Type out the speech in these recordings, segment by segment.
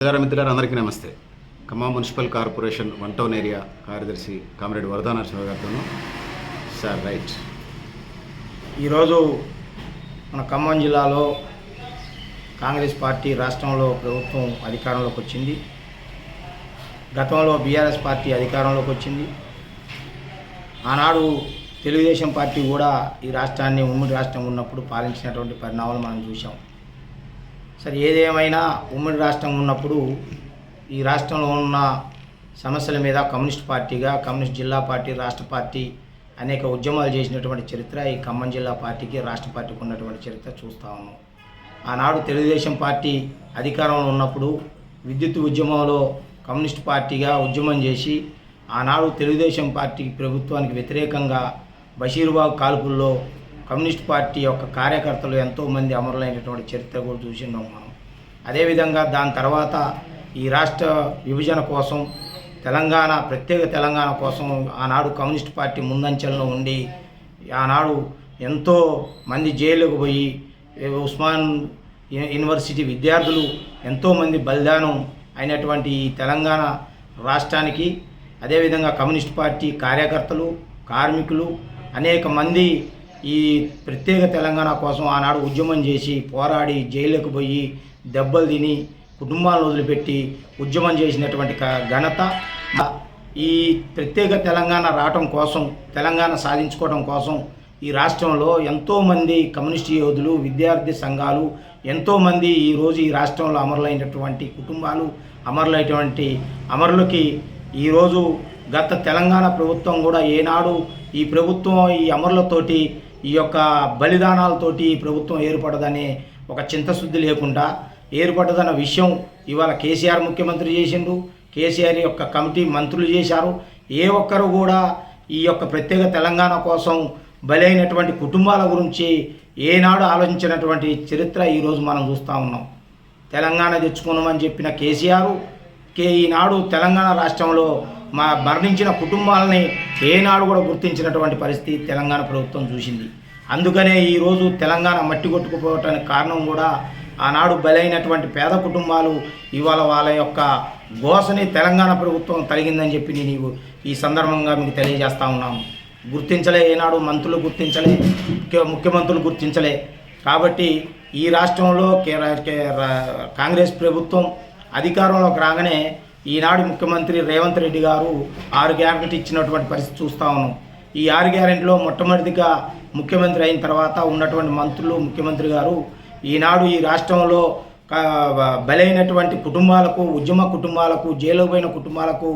నమస్కారం మిత్రులారు అందరికీ నమస్తే. Khammam municipal corporation one town area కార్యదర్శి కామిరెడ్డి వరదానరసింహ గారితోనూ. Sir right. ఈరోజు మన ఖమ్మం జిల్లాలో కాంగ్రెస్ పార్టీ రాష్ట్రంలో ప్రభుత్వం అధికారంలోకి వచ్చింది. గతంలో బీఆర్ఎస్ పార్టీ అధికారంలోకి వచ్చింది. ఆనాడు తెలుగుదేశం పార్టీ కూడా ఈ రాష్ట్రాన్ని ఉమ్మడి రాష్ట్రం ఉన్నప్పుడు పాలించినటువంటి పరిణామాలు మనం చూసాం సరే ఏదేమైనా ఉమ్మడి రాష్ట్రం ఉన్నప్పుడు ఈ రాష్ట్రంలో ఉన్న సమస్యల మీద కమ్యూనిస్ట్ పార్టీగా కమ్యూనిస్ట్ జిల్లా పార్టీ రాష్ట్ర పార్టీ అనేక ఉద్యమాలు చేసినటువంటి చరిత్ర ఈ ఖమ్మం జిల్లా పార్టీకి రాష్ట్ర పార్టీకి ఉన్నటువంటి చరిత్ర చూస్తూ ఉన్నాం. ఆనాడు తెలుగుదేశం పార్టీ అధికారంలో ఉన్నప్పుడు విద్యుత్ ఉద్యమంలో కమ్యూనిస్ట్ పార్టీగా ఉద్యమం చేసి ఆనాడు తెలుగుదేశం పార్టీ ప్రభుత్వానికి వ్యతిరేకంగా బషీర్బాగ్ కాల్పుల్లో కమ్యూనిస్ట్ పార్టీ యొక్క కార్యకర్తలు ఎంతోమంది అమరులైనటువంటి చరిత్ర కూడా చూసినాం మనం. అదేవిధంగా దాని తర్వాత ఈ రాష్ట్ర విభజన కోసం తెలంగాణ ప్రత్యేక తెలంగాణ కోసం ఆనాడు కమ్యూనిస్ట్ పార్టీ ముందంచెల్లో ఉండి ఆనాడు ఎంతో మంది జైలుకు పోయి ఉస్మాన్ యూనివర్సిటీ విద్యార్థులు ఎంతోమంది బలిదానం అయినటువంటి ఈ తెలంగాణ రాష్ట్రానికి అదేవిధంగా కమ్యూనిస్ట్ పార్టీ కార్యకర్తలు కార్మికులు అనేక మంది ఈ ప్రత్యేక తెలంగాణ కోసం ఆనాడు ఉద్యమం చేసి పోరాడి జైలుకు పోయి దెబ్బలు తిని కుటుంబాలను వదిలిపెట్టి ఉద్యమం చేసినటువంటి ఘనత ఈ ప్రత్యేక తెలంగాణ రావటం కోసం తెలంగాణ సాధించుకోవడం కోసం ఈ రాష్ట్రంలో ఎంతోమంది కమ్యూనిస్ట్ యోధులు విద్యార్థి సంఘాలు ఎంతోమంది ఈరోజు ఈ రాష్ట్రంలో అమరులైనటువంటి కుటుంబాలు అమరులైనటువంటి అమరులకి ఈరోజు గత తెలంగాణ ప్రభుత్వం కూడా ఏనాడు ఈ ప్రభుత్వం ఈ అమరులతోటి ఈ యొక్క బలిదానాలతోటి ప్రభుత్వం ఏర్పడదనే ఒక చింతశుద్ధి లేకుండా ఏర్పడదన్న విషయం ఇవాళ కేసీఆర్ ముఖ్యమంత్రి చేసిండు. కేసీఆర్ యొక్క కమిటీ మంత్రులు చేశారు. ఏ ఒక్కరు కూడా ఈ యొక్క ప్రత్యేక తెలంగాణ కోసం బలైనటువంటి కుటుంబాల గురించి ఏనాడు ఆలోచించినటువంటి చరిత్ర ఈరోజు మనం చూస్తూ ఉన్నాం. తెలంగాణ తెచ్చుకున్నామని చెప్పిన కేసీఆర్ కే ఈనాడు తెలంగాణ రాష్ట్రంలో మా మరణించిన కుటుంబాలని ఏనాడు కూడా గుర్తించినటువంటి పరిస్థితి తెలంగాణ ప్రభుత్వం చూసింది. అందుకనే ఈరోజు తెలంగాణ మట్టి కొట్టుకుపోవటానికి కారణం కూడా ఆనాడు బలైనటువంటి పేద కుటుంబాలు ఇవాళ వాళ్ళ యొక్క గోసని తెలంగాణ ప్రభుత్వం తలిగిందని చెప్పి నేను ఈ- సందర్భంగా మీకు తెలియజేస్తా ఉన్నాము. గుర్తించలే ఏనాడు మంత్రులు గుర్తించలే ముఖ్య ముఖ్యమంత్రులు గుర్తించలే. కాబట్టి ఈ రాష్ట్రంలో కే- కాంగ్రెస్ ప్రభుత్వం అధికారంలోకి రాగానే ఈనాడు ముఖ్యమంత్రి రేవంత్ రెడ్డి గారు ఆరు గ్యారెంటీ ఇచ్చినటువంటి పరిస్థితి చూస్తా ఉన్నాం. ఈ ఆరు గ్యారెంటీలో మొట్టమొదటిగా ముఖ్యమంత్రి అయిన తర్వాత ఉన్నటువంటి మంత్రులు ముఖ్యమంత్రి గారు ఈనాడు ఈ రాష్ట్రంలో బలైనటువంటి కుటుంబాలకు ఉద్యమ కుటుంబాలకు జైలు పోయిన కుటుంబాలకు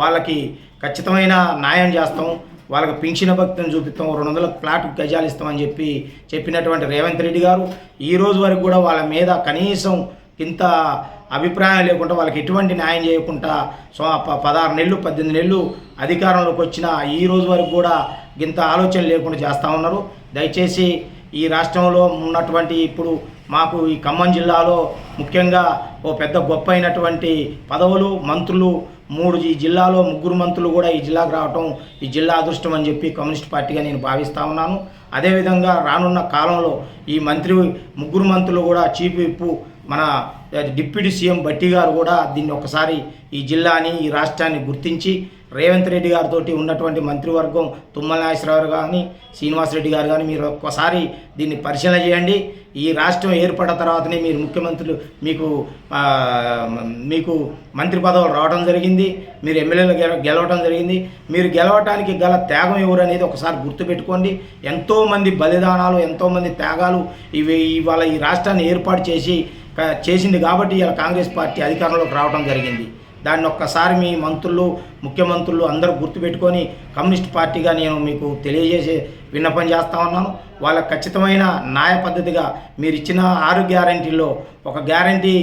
వాళ్ళకి ఖచ్చితమైన న్యాయం చేస్తాం. వాళ్ళకి పింఛన భక్తిని చూపిస్తాం. రెండు వందల ఫ్లాట్ గజాలు ఇస్తామని చెప్పి చెప్పినటువంటి రేవంత్ రెడ్డి గారు ఈ రోజు వరకు కూడా వాళ్ళ మీద కనీసం ఇంత అభిప్రాయం లేకుండా వాళ్ళకి ఎటువంటి న్యాయం చేయకుండా సో ప- పదహారు నెలలు పద్దెనిమిది నెలలు అధికారంలోకి వచ్చిన ఈ రోజు వరకు కూడా ఇంత ఆలోచన లేకుండా చేస్తూ ఉన్నారు. దయచేసి ఈ రాష్ట్రంలో ఉన్నటువంటి ఇప్పుడు మాకు ఈ ఖమ్మం జిల్లాలో ముఖ్యంగా ఓ పెద్ద గొప్ప అయినటువంటి పదవులు మంత్రులు మూడు ఈ జిల్లాలో ముగ్గురు మంత్రులు కూడా ఈ జిల్లాకు రావటం ఈ జిల్లా అదృష్టం అని చెప్పి కమ్యూనిస్ట్ పార్టీగా నేను భావిస్తూ ఉన్నాను. అదేవిధంగా రానున్న కాలంలో ఈ మంత్రి ముగ్గురు మంత్రులు కూడా చీఫ్ విప్పు మన డిప్యూటీ సీఎం బట్టి గారు కూడా దీన్ని ఒకసారి ఈ జిల్లాని ఈ రాష్ట్రాన్ని గుర్తించి రేవంత్ రెడ్డి గారితో ఉన్నటువంటి మంత్రివర్గం తుమ్మల నాగేశ్వరరావు కానీ శ్రీనివాసరెడ్డి గారు కానీ మీరు ఒక్కసారి దీన్ని పరిశీలన చేయండి. ఈ రాష్ట్రం ఏర్పడిన తర్వాతనే మీరు ముఖ్యమంత్రులు మీకు మీకు మంత్రి పదవులు రావడం జరిగింది మీరు ఎమ్మెల్యేలు గెల గెలవడం జరిగింది. మీరు గెలవటానికి గల త్యాగం ఎవరు అనేది ఒకసారి గుర్తుపెట్టుకోండి. ఎంతోమంది బలిదానాలు ఎంతోమంది త్యాగాలు ఇవి ఇవాళ ఈ రాష్ట్రాన్ని ఏర్పాటు చేసి చేసింది కాబట్టి ఇలా కాంగ్రెస్ పార్టీ అధికారంలోకి రావడం జరిగింది. దాన్ని ఒక్కసారి మీ మంత్రులు ముఖ్యమంత్రులు అందరూ గుర్తుపెట్టుకొని కమ్యూనిస్ట్ పార్టీగా నేను మీకు తెలియజేసే విన్నపం చేస్తా ఉన్నాను. వాళ్ళ ఖచ్చితమైన న్యాయ పద్ధతిగా మీరు ఇచ్చిన ఆరు గ్యారంటీల్లో ఒక గ్యారంటీ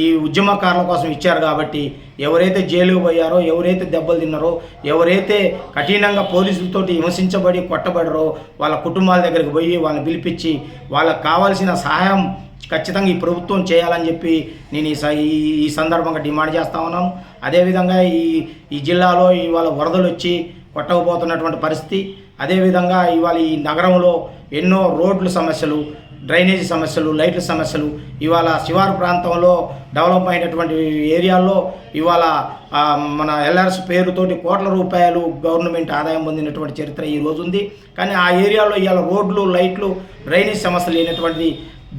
ఈ ఉద్యమకారుల కోసం ఇచ్చారు కాబట్టి ఎవరైతే జైలుకు పోయారో ఎవరైతే దెబ్బలు తిన్నారో ఎవరైతే కఠినంగా పోలీసులతోటి హింసించబడి కొట్టబడరో వాళ్ళ కుటుంబాల దగ్గరికి పోయి వాళ్ళని పిలిపించి వాళ్ళకి కావాల్సిన సహాయం ఖచ్చితంగా ఈ ప్రభుత్వం చేయాలని చెప్పి నేను ఈ స- ఈ- ఈ సందర్భంగా డిమాండ్ చేస్తా ఉన్నాను అదేవిధంగా ఈ ఈ జిల్లాలో ఇవాళ వరదలు వచ్చి కొట్టకపోతున్నటువంటి పరిస్థితి. అదేవిధంగా ఇవాళ ఈ నగరంలో ఎన్నో రోడ్ల సమస్యలు డ్రైనేజీ సమస్యలు లైట్ల సమస్యలు ఇవాళ శివారు ప్రాంతంలో డెవలప్ అయినటువంటి ఏరియాల్లో ఇవాళ మన ఎల్ఆర్ఎస్ పేరుతోటి కోట్ల రూపాయలు గవర్నమెంట్ ఆదాయం పొందినటువంటి చరిత్ర ఈ రోజు ఉంది కానీ ఆ ఏరియాలో ఇవాళ రోడ్లు లైట్లు డ్రైనేజ్ సమస్యలు లేనటువంటి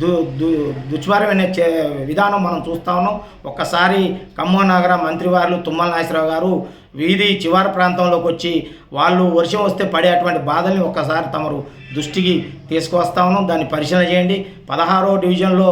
దు దు దుష్పారమైన చే విధానం మనం చూస్తా ఉన్నాం. ఒక్కసారి ఖమ్మం నగర మంత్రివారులు తుమ్మల నాగేశ్వరరావు గారు వీధి చివరి ప్రాంతంలోకి వచ్చి వాళ్ళు వర్షం వస్తే పడేటువంటి బాధల్ని ఒక్కసారి తమరు దృష్టికి తీసుకువస్తా ఉన్నాం. దాన్ని పరిశీలన చేయండి. పదహారో డివిజన్లో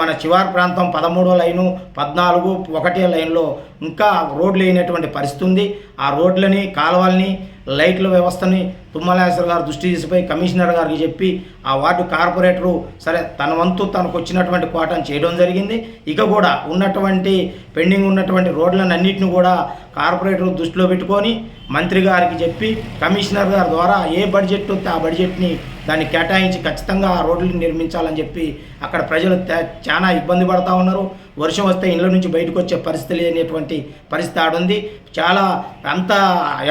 మన చివరి ప్రాంతం పదమూడో లైను పద్నాలుగు ఒకటే లైన్లో ఇంకా రోడ్లు లేనటువంటి పరిస్థితి ఉంది. ఆ రోడ్లని కాలువల్ని లైట్ల వ్యవస్థని తుమ్మలేశ్వర గారు దృష్టి తీసిపోయి కమిషనర్ గారికి చెప్పి ఆ వార్డు కార్పొరేటరు సరే తన వంతు తనకు వచ్చినటువంటి కోటను చేయడం జరిగింది. ఇక కూడా ఉన్నటువంటి పెండింగ్ ఉన్నటువంటి రోడ్లను అన్నింటిని కూడా కార్పొరేటర్ దృష్టిలో పెట్టుకొని మంత్రి గారికి చెప్పి కమిషనర్ గారి ద్వారా ఏ బడ్జెట్ వస్తే ఆ బడ్జెట్ని దాన్ని కేటాయించి ఖచ్చితంగా ఆ రోడ్లు నిర్మించాలని చెప్పి అక్కడ ప్రజలు చాలా ఇబ్బంది పడతా ఉన్నారు. వర్షం వస్తే ఇళ్ళ నుంచి బయటకు వచ్చే పరిస్థితి లేనటువంటి పరిస్థితి ఆడుంది. చాలా అంత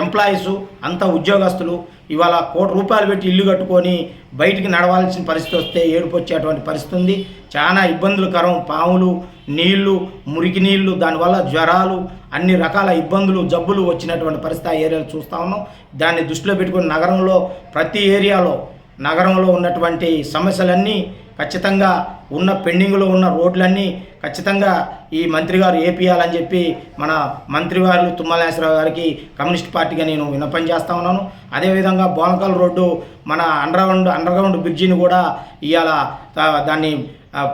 ఎంప్లాయీస్ అంత ఉద్యోగస్తులు ఇవాళ కోటి రూపాయలు పెట్టి ఇల్లు కట్టుకొని బయటికి నడవాల్సిన పరిస్థితి వస్తే ఏడుపు వచ్చేటువంటి పరిస్థితి ఉంది. చాలా ఇబ్బందులకరం పాములు నీళ్ళు మురికి నీళ్ళు దానివల్ల జ్వరాలు అన్ని రకాల ఇబ్బందులు జబ్బులు వచ్చినటువంటి పరిస్థితి ఆ ఏరియాలో చూస్తూ ఉన్నాం. దాన్ని దృష్టిలో పెట్టుకుని నగరంలో ప్రతి ఏరియాలో నగరంలో ఉన్నటువంటి సమస్యలన్నీ ఖచ్చితంగా ఉన్న పెండింగ్లో ఉన్న రోడ్లన్నీ ఖచ్చితంగా ఈ మంత్రి గారు ఏపీయాలని చెప్పి మన మంత్రివారు తుమ్మలేశ్వరరావు గారికి కమ్యూనిస్ట్ పార్టీగా నేను విన్నపం చేస్తా ఉన్నాను. అదేవిధంగా బోనకల్ రోడ్డు మన అండర్గ్రౌండ్ అండర్గ్రౌండ్ బ్రిడ్జిని కూడా ఇవాళ దాన్ని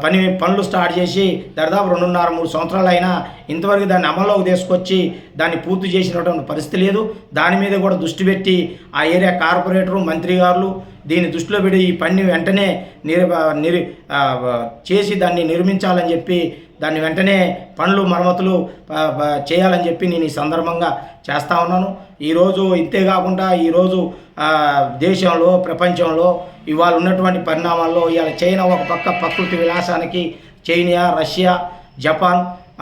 పని పనులు స్టార్ట్ చేసి దాదాపు రెండున్నర మూడు సంవత్సరాలు అయినా ఇంతవరకు దాన్ని అమల్లోకి తీసుకొచ్చి దాన్ని పూర్తి చేసినటువంటి పరిస్థితి లేదు. దాని మీద కూడా దృష్టి పెట్టి ఆ ఏరియా కార్పొరేటరు మంత్రి గారు దీన్ని దృష్టిలో పెట్టి ఈ పని వెంటనే నిర్ నిర్ చేసి దాన్ని నిర్మించాలని చెప్పి దాన్ని వెంటనే పనులు మరమ్మతులు చేయాలని చెప్పి నేను ఈ సందర్భంగా చేస్తా ఉన్నాను. ఈరోజు ఇంతే కాకుండా ఈరోజు దేశంలో ప్రపంచంలో ఇవాళ ఉన్నటువంటి పరిణామాల్లో ఇవాళ చైనా ఒక పక్క ప్రకృతి విలాసానికి చైనా రష్యా జపాన్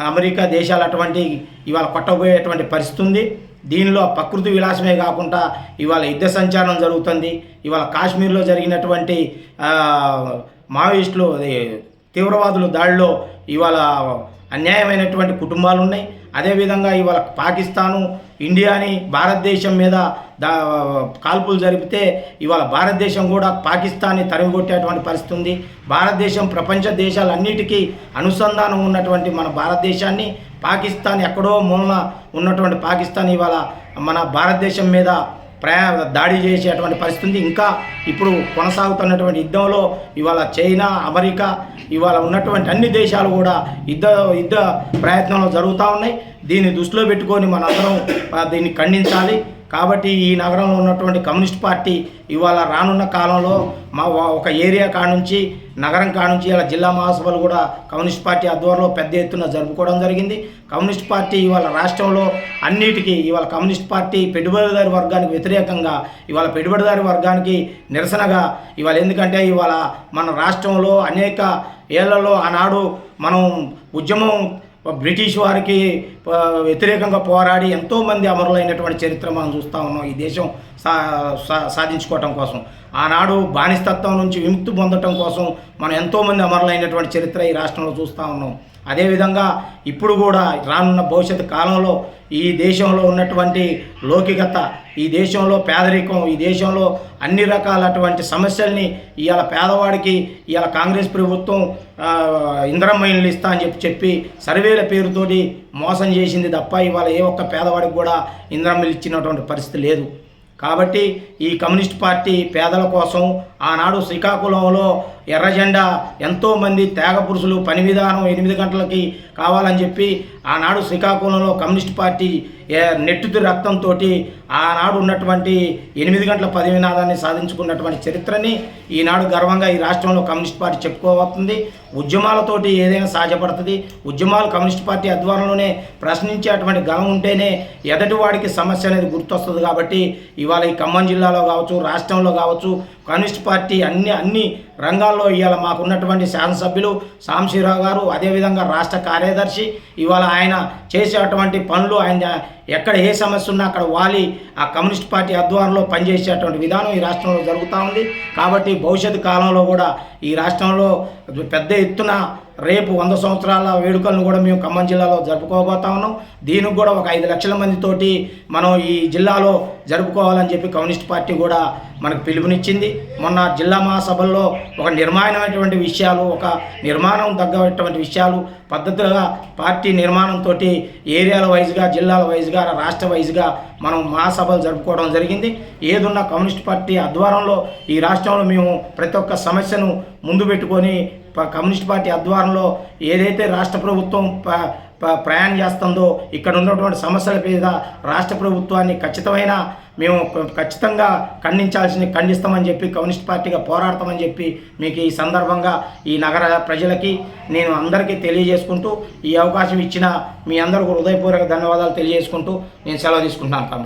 అమెరికా దేశాలు అటువంటి ఇవాళ కొట్టబోయేటువంటి పరిస్థితి ఉంది. దీనిలో ప్రకృతి విలాసమే కాకుండా ఇవాళ యుద్ధ సంచారం జరుగుతుంది. ఇవాళ కాశ్మీర్లో జరిగినటువంటి మావోయిస్టులు అది తీవ్రవాదుల దాడిలో ఇవాళ అన్యాయమైనటువంటి కుటుంబాలు ఉన్నాయి. అదేవిధంగా ఇవాళ పాకిస్తాను ఇండియాని భారతదేశం మీద దా కాల్పులు జరిపితే ఇవాళ భారతదేశం కూడా పాకిస్తాన్ని తరిమికొట్టేటువంటి పరిస్థితి ఉంది. భారతదేశం ప్రపంచ దేశాలన్నిటికీ అనుసంధానం ఉన్నటువంటి మన భారతదేశాన్ని పాకిస్తాన్ ఎక్కడో మూలన ఉన్నటువంటి పాకిస్తాన్ ఇవాళ మన భారతదేశం మీద ప్రయా దాడి చేసేటువంటి పరిస్థితి ఇంకా ఇప్పుడు కొనసాగుతున్నటువంటి యుద్ధంలో ఇవాళ చైనా అమెరికా ఇవాళ ఉన్నటువంటి అన్ని దేశాలు కూడా యుద్ధ యుద్ధ ప్రయత్నంలో జరుగుతూ ఉన్నాయి. దీన్ని దృష్టిలో పెట్టుకొని మనందరం దీన్ని ఖండించాలి. కాబట్టి ఈ నగరంలో ఉన్నటువంటి కమ్యూనిస్ట్ పార్టీ ఇవాళ రానున్న కాలంలో మా ఒక ఏరియా కానుంచి నగరం కానుంచి ఇలా జిల్లా మహాసభలు కూడా కమ్యూనిస్ట్ పార్టీ ఆధ్వర్యంలో పెద్ద ఎత్తున జరుపుకోవడం జరిగింది. కమ్యూనిస్ట్ పార్టీ ఇవాళ రాష్ట్రంలో అన్నిటికీ ఇవాళ కమ్యూనిస్ట్ పార్టీ పెట్టుబడిదారి వర్గానికి వ్యతిరేకంగా ఇవాళ పెట్టుబడిదారి వర్గానికి నిరసనగా ఇవాళ ఎందుకంటే ఇవాళ మన రాష్ట్రంలో అనేక ఏళ్ళలో ఆనాడు మనం ఉద్యమం బ్రిటిష్ వారికి వ్యతిరేకంగా పోరాడి ఎంతోమంది అమరులైనటువంటి చరిత్ర మనం చూస్తూ ఉన్నాం ఈ దేశం సా సా- సాధించుకోవటం కోసం. ఆనాడు బానిసత్వం నుంచి విముక్తి పొందటం కోసం మనం ఎంతోమంది అమరులైనటువంటి చరిత్ర ఈ రాష్ట్రంలో చూస్తూ ఉన్నాం. అదేవిధంగా ఇప్పుడు కూడా రానున్న భవిష్యత్తు కాలంలో ఈ దేశంలో ఉన్నటువంటి లౌకికత ఈ దేశంలో పేదరికం ఈ దేశంలో అన్ని రకాలటువంటి సమస్యల్ని ఇవాళ పేదవాడికి ఇవాళ కాంగ్రెస్ ప్రభుత్వం ఇంద్రమైన్లు ఇస్తా అని చెప్పి చెప్పి సర్వేల పేరుతోటి మోసం చేసింది తప్ప ఇవాళ ఏ ఒక్క పేదవాడికి కూడా ఇంద్రమ్మ ఇచ్చినటువంటి పరిస్థితి లేదు. కాబట్టి ఈ కమ్యూనిస్ట్ పార్టీ పేదల కోసం ఆనాడు శ్రీకాకుళంలో ఎర్రజెండా ఎంతోమంది త్యాగ పురుషులు పని విధానం ఎనిమిది గంటలకి కావాలని చెప్పి ఆనాడు శ్రీకాకుళంలో కమ్యూనిస్ట్ పార్టీ ఏ- నెట్టుది రక్తంతో ఆనాడు ఉన్నటువంటి ఎనిమిది గంటల పది వినాదాన్ని సాధించుకున్నటువంటి చరిత్రని ఈనాడు గర్వంగా ఈ రాష్ట్రంలో కమ్యూనిస్ట్ పార్టీ చెప్పుకోబోతుంది. ఉద్యమాలతోటి ఏదైనా సాధ్యపడుతుంది. ఉద్యమాలు కమ్యూనిస్ట్ పార్టీ ఆధ్వర్యంలోనే ప్రశ్నించేటువంటి గలం ఉంటేనే ఎదటి వాడికి సమస్య అనేది గుర్తొస్తుంది కాబట్టి ఇవాళ ఈ ఖమ్మం జిల్లాలో కావచ్చు రాష్ట్రంలో కావచ్చు కమ్యూనిస్ట్ పార్టీ అన్ని అన్ని రంగాల్లో ఇవాళ మాకున్నటువంటి శాసనసభ్యులు సాంశీరావు గారు అదేవిధంగా రాష్ట్ర కార్యదర్శి ఇవాళ ఆయన చేసేటువంటి పనులు ఆయన ఎక్కడ ఏ సమస్య ఉన్నా అక్కడ వాలి ఆ కమ్యూనిస్ట్ పార్టీ ఆధ్వర్యంలో పనిచేసేటువంటి విధానం ఈ రాష్ట్రంలో జరుగుతూ ఉంది. కాబట్టి భవిష్యత్తు కాలంలో కూడా ఈ రాష్ట్రంలో పెద్ద ఎత్తున రేపు వంద సంవత్సరాల వేడుకలను కూడా మేము ఖమ్మం జిల్లాలో జరుపుకోబోతా ఉన్నాం. దీనికి కూడా ఒక ఐదు లక్షల మందితోటి మనం ఈ జిల్లాలో జరుపుకోవాలని చెప్పి కమ్యూనిస్ట్ పార్టీ కూడా మనకు పిలుపునిచ్చింది. మొన్న జిల్లా మహాసభల్లో ఒక నిర్మాణమైనటువంటి విషయాలు ఒక నిర్మాణం తగ్గటువంటి విషయాలు పద్ధతిగా పార్టీ నిర్మాణంతో ఏరియాల వైజ్గా జిల్లాల వైజ్గా రాష్ట్ర వైజ్గా మనం మహాసభలు జరుపుకోవడం జరిగింది. ఏదున్న కమ్యూనిస్ట్ పార్టీ ఆధ్వర్యంలో ఈ రాష్ట్రంలో మేము ప్రతి ఒక్క సమస్యను ముందు పెట్టుకొని కమ్యూనిస్ట్ పార్టీ ఆధ్వర్యంలో ఏదైతే రాష్ట్ర ప్రభుత్వం ప- ప్రయాణం చేస్తుందో ఇక్కడ ఉన్నటువంటి సమస్యల మీద రాష్ట్ర ప్రభుత్వాన్ని ఖచ్చితమైన మేము ఖచ్చితంగా ఖండించాల్సింది ఖండిస్తామని చెప్పి కమ్యూనిస్ట్ పార్టీగా పోరాడతామని చెప్పి మీకు ఈ సందర్భంగా ఈ నగర ప్రజలకి నేను అందరికీ తెలియజేసుకుంటూ ఈ అవకాశం ఇచ్చిన మీ అందరికీ హృదయపూర్వక ధన్యవాదాలు తెలియజేసుకుంటూ నేను సెలవు తీసుకుంటాను కామ్రేడ్.